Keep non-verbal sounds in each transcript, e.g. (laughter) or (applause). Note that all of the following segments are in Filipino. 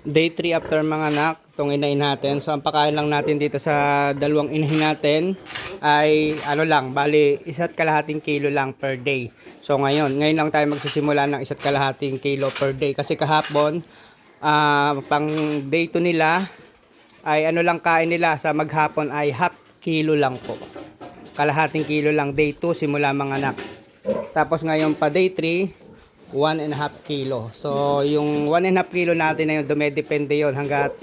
Day 3 after mga anak, itong inahin natin. So ang pakain lang natin dito sa dalawang inahin natin ay ano lang, bali isa't kalahating kilo lang per day. So ngayon, ngayon lang tayo magsisimula ng isa't kalahating kilo per day. Kasi kahapon, ah, pang day 2 nila, ay ano lang kain nila sa maghapon ay half kilo lang po. Kalahating kilo lang day 2 simula mga anak. Tapos ngayon pa day 3, 1 and a half kilo. So, yung 1 and a half kilo natin na yun, dumedepende yon hanggat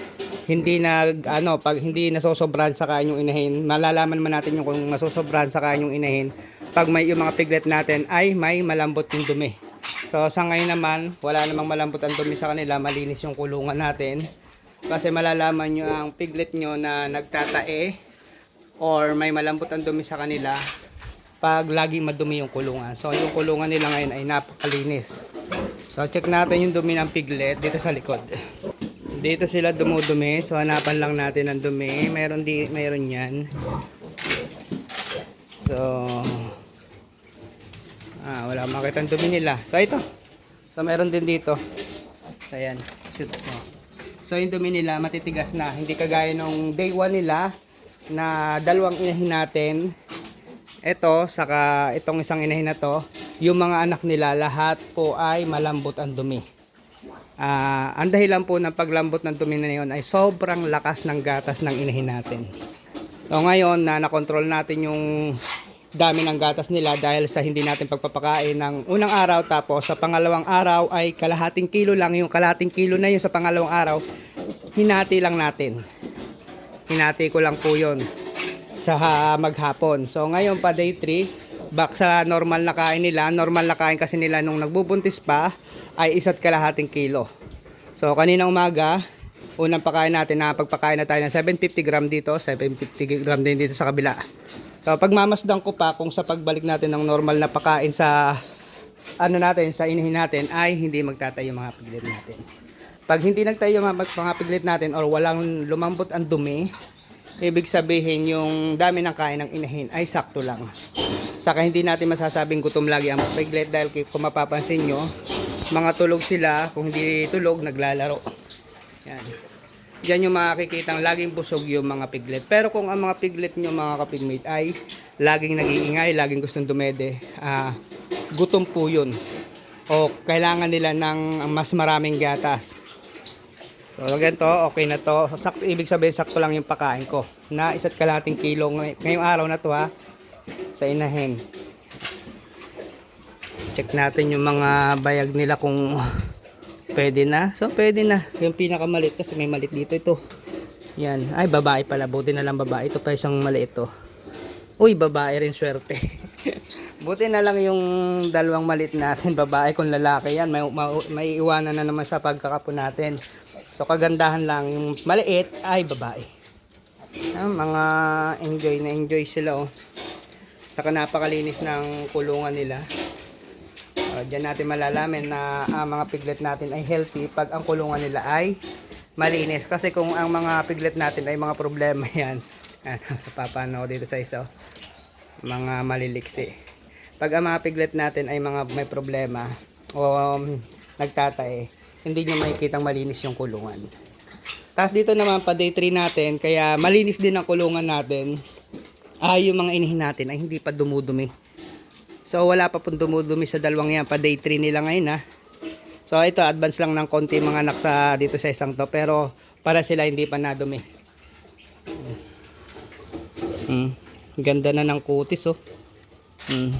hindi nag, ano, pag hindi nasosobran sa kain yung inahin, malalaman man natin yung kung nasosobran sa kain yung inahin, pag may yung mga piglet natin ay may malambot yung dumi. So, sa ngayon naman, wala namang malambot ang dumi sa kanila, malinis yung kulungan natin. Kasi malalaman nyo ang piglet nyo na nagtatae or may malambot ang dumi sa kanila pag laging madumi yung kulungan. So yung kulungan nila ngayon ay napakalinis. So check natin yung dumi ng piglet dito sa likod. Dito sila dumudumi. So hanapan lang natin ang dumi. Meron di meron 'yan. So Ah, wala makita ang dumi nila. So ito. So meron din dito. Ayan. Shoot mo. So yung dumi nila matitigas na. Hindi kagaya nung day 1 nila na dalawang inahin natin ito, saka itong isang inahin na to, yung mga anak nila, lahat po ay malambot ang dumi. Ah, ang dahilan po ng paglambot ng dumi na yun ay sobrang lakas ng gatas ng inahin natin. So ngayon na nakontrol natin yung dami ng gatas nila dahil sa hindi natin pagpapakain ng unang araw tapos sa pangalawang araw ay kalahating kilo lang yung kalahating kilo na yun sa pangalawang araw hinati lang natin hinati ko lang po yun sa maghapon. So ngayon pa day 3, back sa normal na kain nila. Normal na kain kasi nila nung nagbubuntis pa ay isa't kalahating kilo. So kanina umaga, unang pakain natin na pagpakain na tayo ng 750 gram dito, 750 gram din dito sa kabila. So pagmamasdan ko pa kung sa pagbalik natin ng normal na pakain sa ano natin, sa inihin natin ay hindi magtatayo mga piglet natin. Pag hindi nagtayo mga, piglet natin or walang lumambot ang dumi, ibig sabihin yung dami ng kain ng inahin ay sakto lang. Saka hindi natin masasabing gutom lagi ang piglet dahil kung mapapansin nyo, mga tulog sila, kung hindi tulog, naglalaro. Yan. Diyan yung makikita laging busog yung mga piglet. Pero kung ang mga piglet nyo mga kapigmate ay laging nag-iingay, laging gustong dumede, ah, gutom po yun. O kailangan nila ng mas maraming gatas. So, ganito, okay na to. Sakto, ibig sabihin, sakto lang yung pakain ko. Na isa't kalating kilo ngay- ngayong araw na to ha. Sa inahin. Check natin yung mga bayag nila kung (laughs) pwede na. So, pwede na. Yung pinakamalit kasi may malit dito ito. Yan. Ay, babae pala. Buti na lang babae. Ito pa isang maliit to. Uy, babae rin swerte. (laughs) Buti na lang yung dalawang malit natin, (laughs) babae kung lalaki yan, may, may, may iwanan na naman sa pagkakapo natin. So kagandahan lang, yung maliit ay babae. Ah, mga enjoy na enjoy sila oh. Saka napakalinis ng kulungan nila. Uh, Diyan natin malalaman na ang mga piglet natin ay healthy pag ang kulungan nila ay malinis. Kasi kung ang mga piglet natin ay mga problema (laughs) yan, ano, papano ko dito sa isa, oh. mga maliliksi. Pag ang mga piglet natin ay mga may problema o um, nagtatae, hindi nyo makikitang malinis yung kulungan. Tapos dito naman pa day 3 natin, kaya malinis din ang kulungan natin, ay yung mga inihin natin ay hindi pa dumudumi. So wala pa pong dumudumi sa dalawang yan, pa day 3 nila ngayon ha. So ito, advance lang ng konti mga anak sa dito sa isang to, pero para sila hindi pa nadumi. Hmm. Ganda na ng kutis oh. Hmm.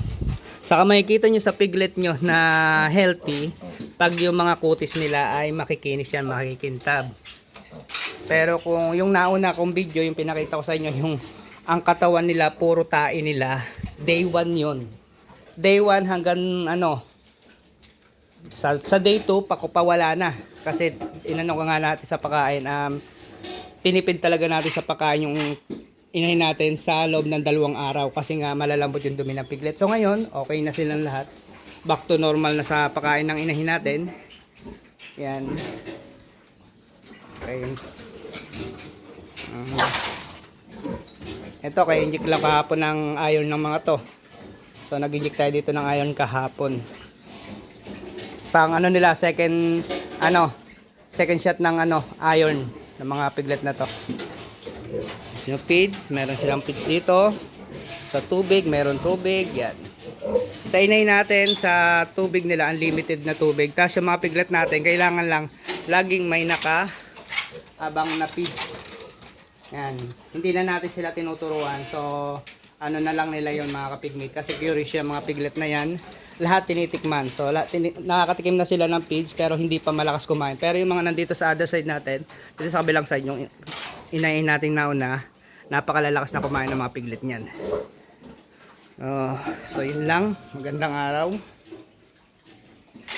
Saka makikita nyo sa piglet nyo na healthy, pag yung mga kutis nila ay makikinis yan, makikintab. Pero kung yung nauna kong video, yung pinakita ko sa inyo, yung ang katawan nila, puro tae nila, day 1 yon Day 1 hanggang ano, sa, sa day 2, pakupawala na. Kasi inano ko nga natin sa pagkain, um, tinipid talaga natin sa pagkain yung inahin natin sa loob ng dalawang araw kasi nga malalambot yung dumi ng piglet. So ngayon, okay na silang lahat. Back to normal na sa pagkain ng inahin natin. Yan. Okay. Mhm. Ito, kaya inject lang kahapon ng iron ng mga to. So nag-inject tayo dito ng iron kahapon. Pang ano nila, second, ano, second shot ng ano, iron ng mga piglet na to. Yung feeds, meron silang feeds dito. Sa tubig, meron tubig, yan. Sa inay natin, sa tubig nila, unlimited na tubig. Tapos yung mga piglet natin, kailangan lang laging may naka abang na feeds. Yan. Hindi na natin sila tinuturuan. So, ano na lang nila yon mga kapigmate. Kasi curious yung mga piglet na yan. Lahat tinitikman. So, lahat tini- nakakatikim na sila ng feeds pero hindi pa malakas kumain. Pero yung mga nandito sa other side natin, dito sa kabilang side, yung inayin nating nauna, napakalalakas na kumain ng mga piglet niyan. Oh, so yun lang. Magandang araw.